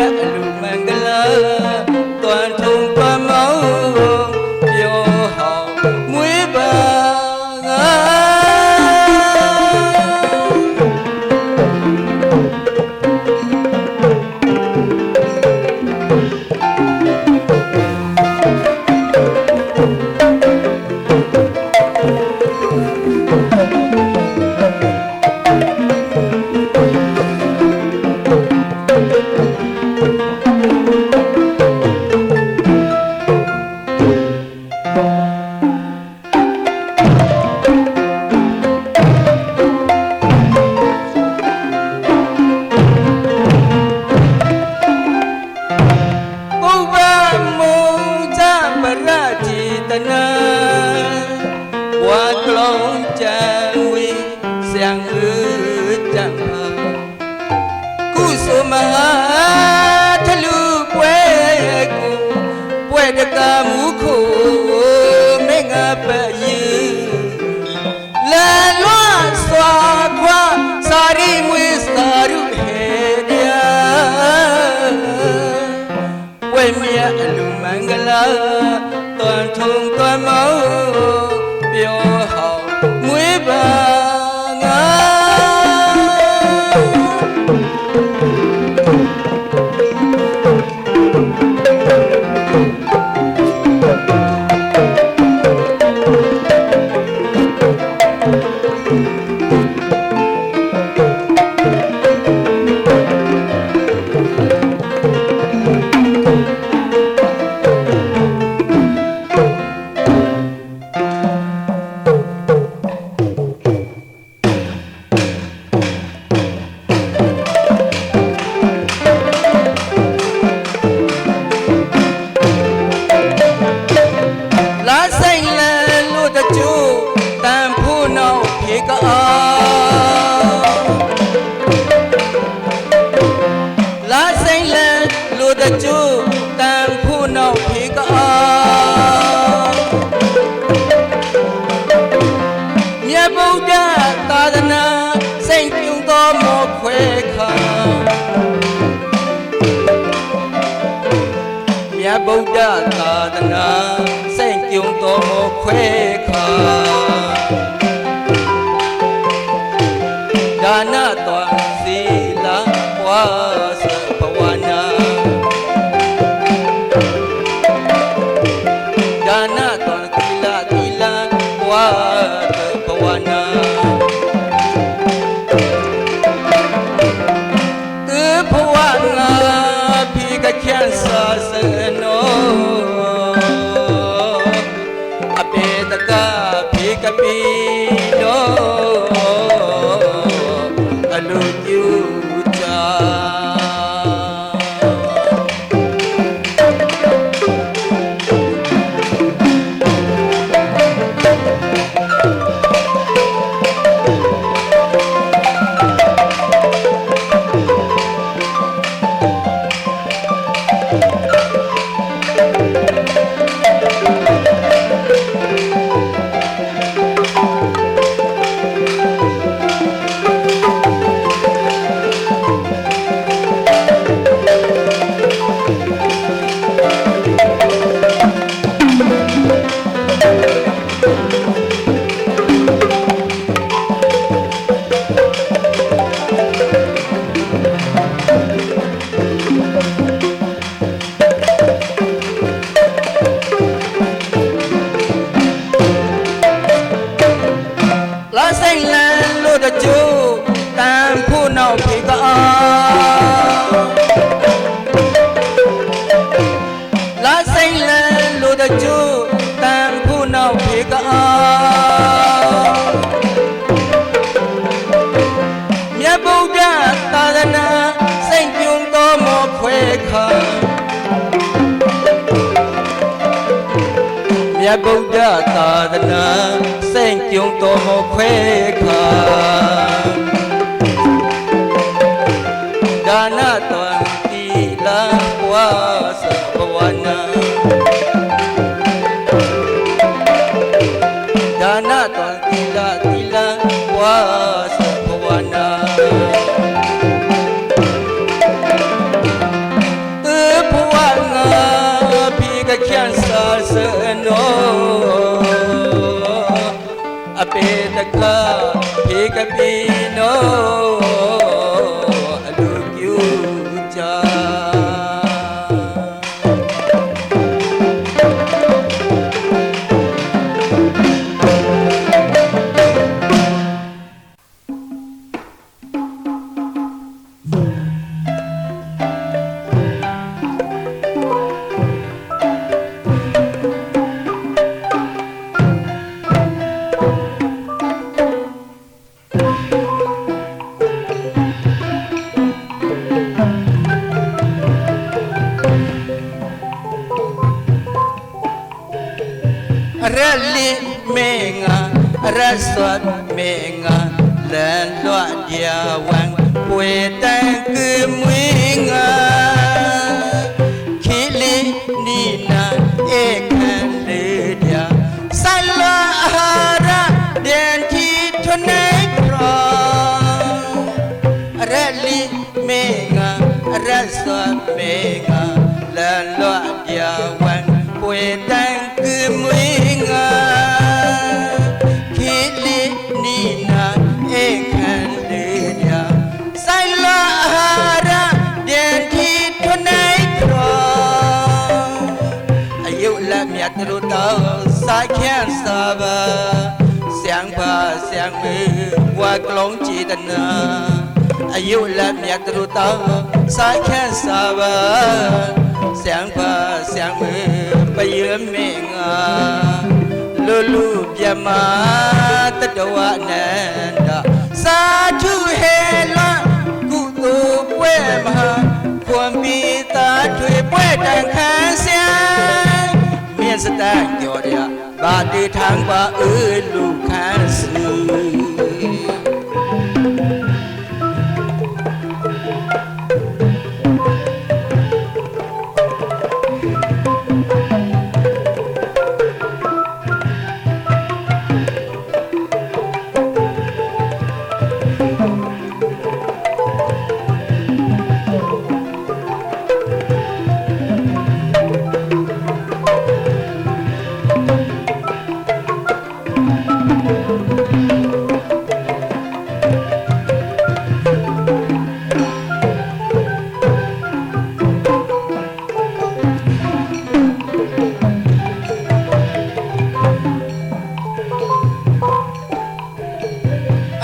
el ထလူပွဲကိုပွဲတကမူခိုမင်းငါပတ်ရင်လန်လွတ်စွာခွာစာရီမွေးစာရုဟေဒီယာပွဲမြအလူမင်္ဂလာ တ်ဗုဒ္ဓသာသနာစိတ်ကြုံတော်ခွဲခါဒါနတော်စီလာပွား you. လို့တကြိုးတန်ဖို့နောက်ပြေကော ဗုဒ္ဓသာသနာစိတ်ကြုံတော်မခွဲခါဒါနတောတိလာဝါစဘဝနာဒါနတောတိလာတိလာဝါစဘဝ ပေတကဧကပိနော အရလီမေငါအရဆွတ်မေငါလန်လွတ်ရဝံပွေတန်ကမွေငါခိလီနီနာဧ sa ba sang ba sang mê qua clong chi tân na ayu la mẹ tru ta sa khe sa ba sang ba sang mê ba yu mê nga lu lu bia ma ta do wa nan da sa chu he la ku tu pwe ma kwam bi ta thwe pwe tan khan sang ที่ทางบ่อื่นลูกค้า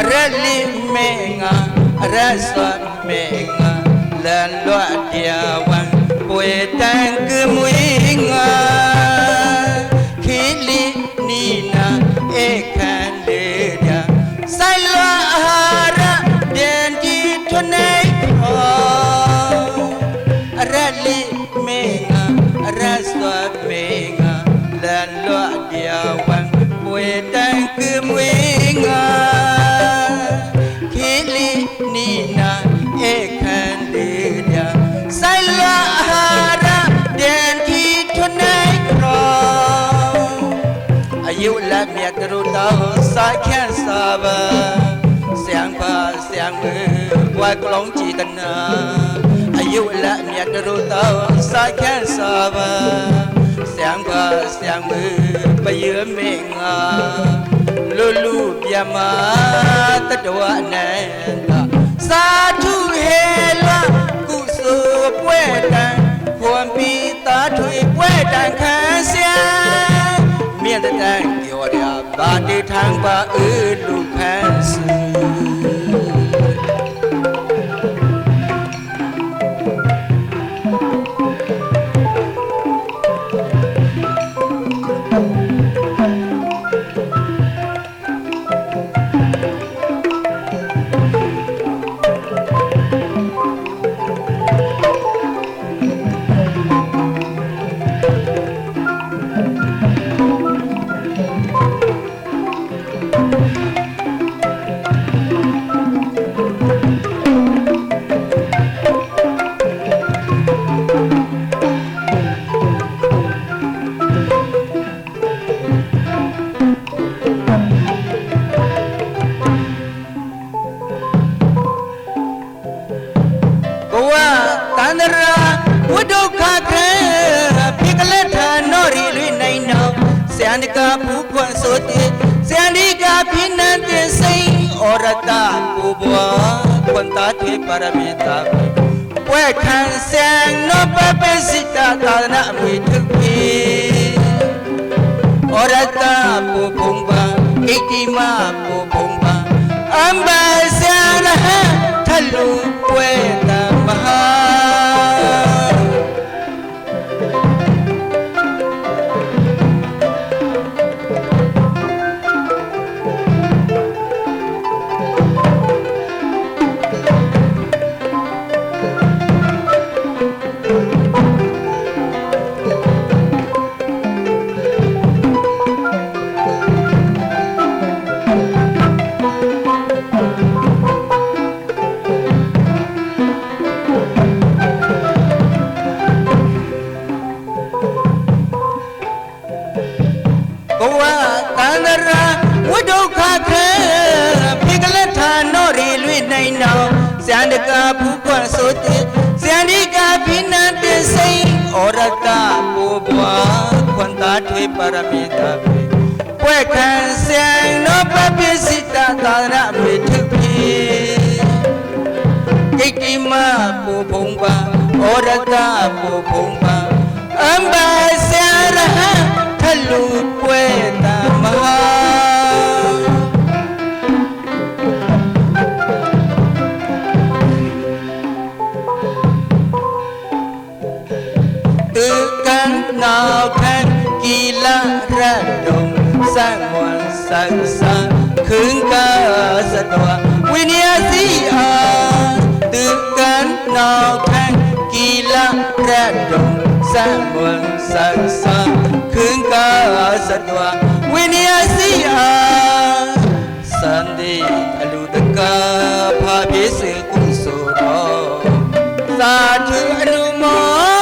အရလီမေငါအရဆွတ်မေငါလန်လွတ်တရားဝံပွေတန်ကမွေငါခိလီနီနာဧခံလေရဆိုင်လွတ်အာဟာရဒန်တီထွနေခေါ်အရလီမေငါအရဆွတ်မေငါလန်လွတ်တရားဝံပွေတန်ကမွေ ngao sai khen sa ba sang ba sang ba qua long chỉ tình yêu là mẹ đồ tao sai khen sa ba sang ba sang ba bây giờ mình lu lu bia ma tất đồ nè sa thu hê la cụ sơ quê đàn huan bi ta thuy quê đàn khá xe miệng đàn บาดที่ทางบ่าอืดลูกแพ้เสือ န္တရာဝိဒုက္ခခဲဖိကလက်ထာနောရီလွိနိုင်နောဆန္ဒကဘူခွန်ဆိုတိဆန္ဒီကဖိနန္တိစိန်ဩရတပူဘွားခွန်တာထွေပါရမေတာပွဲခံဆန်နောပပစိတသာနာအမိထုပြီဩရတပူဘုံပါဣတိမပူဘုံပါအမ္ဘာဆန္ဒဟထလူ လွိနိုင်နောဇန္တကဘူခွန်ဆိုတိဇန္ဒီကဖိနန္တိစိန်ဩရတပူဘွားခွန်တာထွေပါရမေတာပေပွဲခံဆန်နောပပိစိတသာရမေထုပြီဂိတိမပူဘုံပါဩရတပူဘုံပါအမ္ဘာဆရဟထလူပွဲ la ra đồng sang ngoan sang sang khương ca giật hòa quy nia si a sandi alu taka pha bế sự cung sổ đó သာဓု